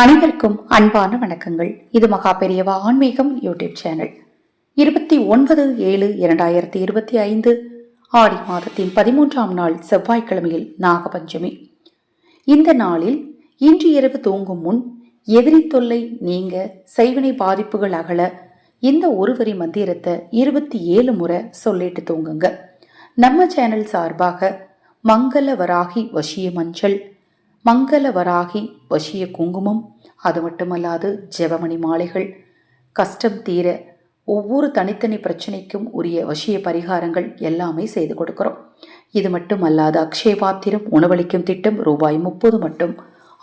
அனைவருக்கும் அன்பான வணக்கங்கள். இது மகா பெரியவா ஆன்மீகம் யூடியூப் சேனல். இருபத்தி ஒன்பது ஏழு இரண்டாயிரத்தி இருபத்தி ஐந்து ஆடி மாதத்தின் பதிமூன்றாம் நாள் செவ்வாய்க்கிழமையில் நாகபஞ்சமி. இந்த நாளில் இன்று இரவு தூங்கும் முன் எதிரி தொல்லை நீங்க செய்வினை பாதிப்புகள் அகல இந்த ஒருவரி மந்திரத்தை இருபத்தி ஏழு முறை சொல்லிட்டு தூங்குங்க. நம்ம சேனல் சார்பாக மங்கள வராகி வசிய மஞ்சள் மங்கள வராகி வசிய குங்குமம் அது மட்டுமல்லாது ஜெபமணி மாலைகள் கஷ்டம் தீர ஒவ்வொரு தனித்தனி பிரச்சனைக்கும் உரிய வசிய பரிகாரங்கள் எல்லாமே செய்து கொடுக்கிறோம். இது மட்டுமல்லாது அக்ஷய பாத்திரம் உணவளிக்கும் திட்டம் ரூபாய் முப்பது மட்டும்.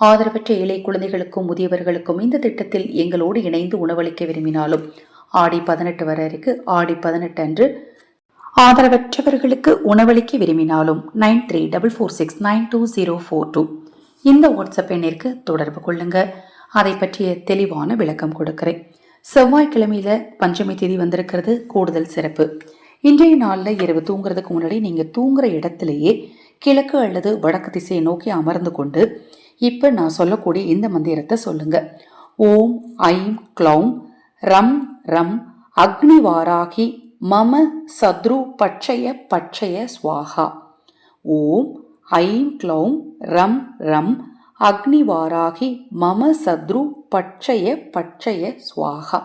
ஆதரவற்ற ஏழை குழந்தைகளுக்கும் முதியவர்களுக்கும் இந்த திட்டத்தில் எங்களோடு இணைந்து உணவளிக்க விரும்பினாலும் ஆடி பதினெட்டு வரை இருக்கு. ஆடி பதினெட்டு அன்று ஆதரவற்றவர்களுக்கு உணவளிக்க விரும்பினாலும் nine three double four six nine two zero four two. இந்த வாட்ஸ்அப் எண்ணிற்கு தொடர்பு கொள்ளுங்க. அதை பற்றிய தெளிவான விளக்கம் கொடுக்கிறேன். செவ்வாய்க்கிழமையில பஞ்சமி தேதி வந்திருக்கிறது. கூடுதல் சிறப்பு. இன்றைய நாளில் இரவு தூங்குறதுக்கு முன்னாடி நீங்கள் தூங்குற இடத்திலேயே கிழக்கு அல்லது வடக்கு திசையை நோக்கி அமர்ந்து கொண்டு இப்போ நான் சொல்லக்கூடிய இந்த மந்திரத்தை சொல்லுங்க. ஓம் ஐம் க்ளௌம் ரம் ரம் அக்னிவாராகி மம சத்ரு பட்சய பட்சய ஸ்வாஹா ஓம் ஐம் க்ளௌம் ரம் ரம் அக்னிவாராகி மம சத்ரு பட்சய பட்சய சுவாகா.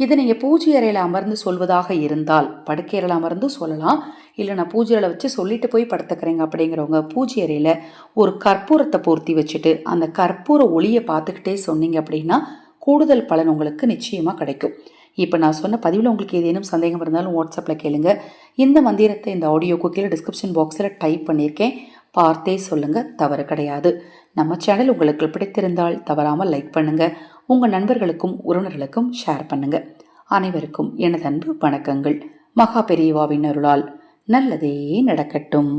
இதை நீங்கள் பூஜை அறையில் அமர்ந்து சொல்வதாக இருந்தால் படுக்கையறையில் அமர்ந்து சொல்லலாம். இல்லை நான் பூஜை அறையில் வச்சு சொல்லிட்டு போய் படுத்துக்கிறேங்க அப்படிங்கிறவங்க பூஜை அறையில் ஒரு கற்பூரத்தை பொருத்தி வச்சுட்டு அந்த கற்பூர ஒளியை பார்த்துக்கிட்டே சொன்னீங்க அப்படின்னா கூடுதல் பலன் உங்களுக்கு நிச்சயமாக கிடைக்கும். இப்போ நான் சொன்ன பதிவில் உங்களுக்கு ஏதேனும் சந்தேகம் இருந்தாலும் வாட்ஸ்அப்பில் கேளுங்க. இந்த மந்திரத்தை இந்த ஆடியோக்கு கீழே டிஸ்கிரிப்ஷன் பாக்ஸில் டைப் பண்ணியிருக்கேன். பார்த்தே சொல்லுங்கள் தவறு கிடையாது. நம்ம சேனல் உங்களுக்கு பிடித்திருந்தால் தவறாமல் லைக் பண்ணுங்கள் உங்கள் நண்பர்களுக்கும் உறவினர்களுக்கும் ஷேர் பண்ணுங்கள் அனைவருக்கும் எனது அன்பு வணக்கங்கள். மகா பெரியவாவின் அருளால் நல்லதே நடக்கட்டும்.